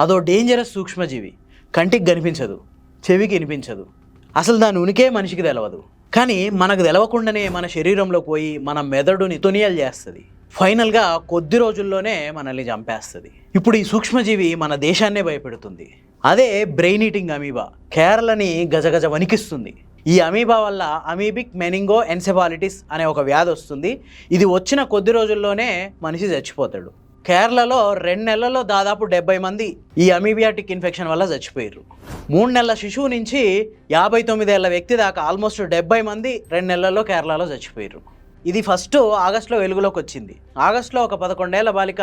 అదో డేంజరస్ సూక్ష్మజీవి. కంటికి కనిపించదు చెవికి వినిపించదు. అసలు దాని ఉనికే మనిషికి తెలవదు. కానీ మనకు తెలవకుండానే మన శరీరంలో పోయి మన మెదడుని తునియలు చేస్తుంది. ఫైనల్గా కొద్ది రోజుల్లోనే మనల్ని చంపేస్తుంది. ఇప్పుడు ఈ సూక్ష్మజీవి మన దేశాన్నే భయపెడుతుంది. అదే బ్రెయిన్ ఈటింగ్ అమీబా కేరళని గజగజ వణికిస్తుంది. ఈ అమీబా వల్ల అమీబిక్ మెనింగో ఎన్సెఫాలిటిస్ అనే ఒక వ్యాధి వస్తుంది. ఇది వచ్చిన కొద్ది రోజుల్లోనే మనిషి చచ్చిపోతాడు. కేరళలో రెండు నెలల్లో దాదాపు డెబ్బై మంది ఈ అమీబియాటిక్ ఇన్ఫెక్షన్ వల్ల చచ్చిపోయారు మూడు నెలల శిశువు నుంచి యాభై తొమ్మిదేళ్ళ వ్యక్తి దాకా ఆల్మోస్ట్ డెబ్బై మంది రెండు నెలల్లో కేరళలో చచ్చిపోయారు ఇది ఫస్ట్ ఆగస్టులో వెలుగులోకి వచ్చింది. ఆగస్టులో ఒక పదకొండేళ్ళ బాలిక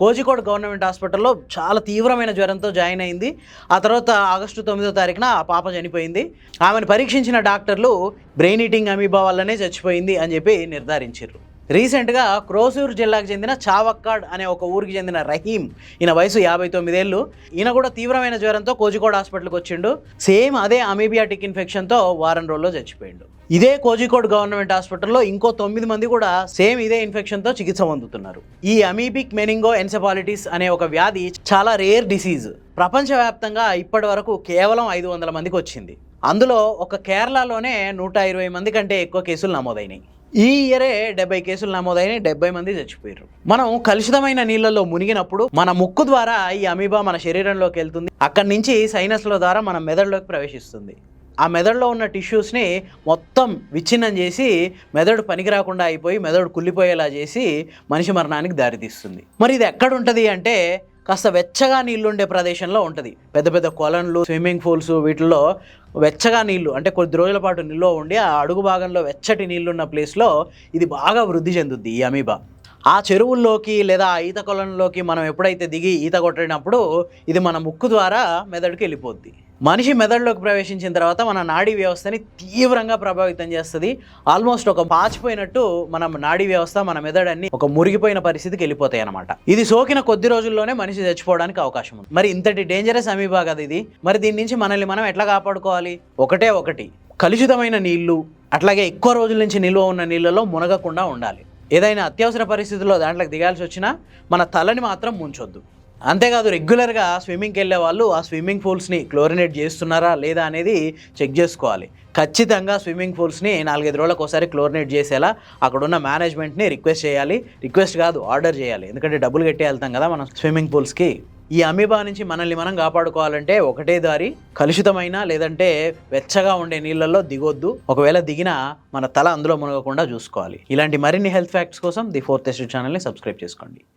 కోజికోడ్ గవర్నమెంట్ హాస్పిటల్లో చాలా తీవ్రమైన జ్వరంతో జాయిన్ అయింది. ఆ తర్వాత ఆగస్టు తొమ్మిదో తారీఖున ఆ పాప చనిపోయింది. ఆమెను పరీక్షించిన డాక్టర్లు బ్రెయిన్ ఈటింగ్ అమీబా వల్లనే చచ్చిపోయింది అని చెప్పి నిర్ధారించారు రీసెంట్గా క్రోసూరు జిల్లాకు చెందిన చావక్కాడ్ అనే ఒక ఊరికి చెందిన రహీం ఈయన వయసు యాభై తొమ్మిదేళ్ళు ఈయన కూడా తీవ్రమైన జ్వరంతో కోజికోడ్ హాస్పిటల్కి వచ్చిండు. సేమ్ అదే అమీబియాటిక్ ఇన్ఫెక్షన్తో వారం రోజుల్లో చచ్చిపోయిండు. ఇదే కోజికోడ్ గవర్నమెంట్ హాస్పిటల్లో ఇంకో తొమ్మిది మంది కూడా సేమ్ ఇదే ఇన్ఫెక్షన్తో చికిత్స పొందుతున్నారు. ఈ అమీబిక్ మెనింగో ఎన్సెపాలిటిస్ అనే ఒక వ్యాధి చాలా రేర్ డిసీజ్. ప్రపంచవ్యాప్తంగా ఇప్పటి వరకు కేవలం ఐదు వందల మందికి వచ్చింది. అందులో ఒక కేరళలోనే నూట ఇరవై మంది కంటే ఎక్కువ కేసులు నమోదైనాయి. ఈ ఇయరే డెబ్బై కేసులు నమోదైనాయి డెబ్బై మంది చచ్చిపోయారు మనం కలుషితమైన నీళ్ళలో మునిగినప్పుడు మన ముక్కు ద్వారా ఈ అమీబా మన శరీరంలోకి వెళ్తుంది. అక్కడి నుంచి సైనస్ల ద్వారా మన మెదడులోకి ప్రవేశిస్తుంది. ఆ మెదడులో ఉన్న టిష్యూస్ని మొత్తం విచ్ఛిన్నం చేసి మెదడు పనికి రాకుండా అయిపోయి మెదడు కుళ్ళిపోయేలా చేసి మనిషి మరణానికి దారితీస్తుంది. మరి ఇది ఎక్కడ ఉంటుంది అంటే కాస్త వెచ్చగా నీళ్ళు ఉండే ప్రదేశంలో ఉంటుంది. పెద్ద పెద్ద కొలన్లు స్విమ్మింగ్ పూల్స్ వీటిల్లో వెచ్చగా నీళ్ళు అంటే కొద్ది రోజుల పాటు నిల్వ ఉండి ఆ అడుగు భాగంలో వెచ్చటి నీళ్ళు ఉన్న ప్లేస్లో ఇది బాగా వృద్ధి చెందుద్ది ఈ అమీబా. ఆ చెరువుల్లోకి లేదా ఆ ఈత కొలంలోకి మనం ఎప్పుడైతే దిగి ఈత కొట్టినప్పుడు ఇది మన ముక్కు ద్వారా మెదడుకి వెళ్ళిపోద్ది. మనిషి మెదడులోకి ప్రవేశించిన తర్వాత మన నాడీ వ్యవస్థని తీవ్రంగా ప్రభావితం చేస్తుంది. ఆల్మోస్ట్ ఒక పాచిపోయినట్టు మన నాడీ వ్యవస్థ మన మెదడన్ని ఒక మురిగిపోయిన పరిస్థితికి వెళ్ళిపోతాయి అనమాట ఇది సోకిన కొద్ది రోజుల్లోనే మనిషి చచ్చిపోవడానికి అవకాశం ఉంది. మరి ఇంతటి డేంజరస్ అమీబా కదా ఇది. మరి దీని నుంచి మనల్ని మనం ఎట్లా కాపాడుకోవాలి? ఒకటే ఒకటి. కలుషితమైన నీళ్ళు అట్లాగే ఎక్కువ రోజుల నుంచి నిల్వ ఉన్న నీళ్ళలో మునగకుండా ఉండాలి. ఏదైనా అత్యవసర పరిస్థితుల్లో దాంట్లోకి దిగాల్సి వచ్చినా మన తలని మాత్రం ముంచొద్దు. అంతేకాదు రెగ్యులర్గా స్విమ్మింగ్కి వెళ్ళే వాళ్ళు ఆ స్విమ్మింగ్ పూల్స్ని క్లోరినేట్ చేస్తున్నారా లేదా అనేది చెక్ చేసుకోవాలి. ఖచ్చితంగా స్విమ్మింగ్ పూల్స్ని నాలుగైదు రోజులకు ఒకసారి క్లోరినేట్ చేసేలా అక్కడున్న మేనేజ్మెంట్ని రిక్వెస్ట్ చేయాలి. రిక్వెస్ట్ కాదు ఆర్డర్ చేయాలి. ఎందుకంటే డబ్బులు కట్టి వెళ్తాం కదా మనం స్విమ్మింగ్ పూల్స్కి ఈ అమీబా నుంచి మనల్ని మనం కాపాడుకోవాలంటే ఒకటే దారి కలుషితమైన లేదంటే వెచ్చగా ఉండే నీళ్ళల్లో దిగొద్దు. ఒకవేళ దిగినా మన తల అందులో మునగకుండా చూసుకోవాలి. ఇలాంటి మరిన్ని హెల్త్ ఫ్యాక్ట్స్ కోసం ది ఫోర్త్ ఎస్టూ ఛానల్ని సబ్స్క్రైబ్ చేసుకోండి.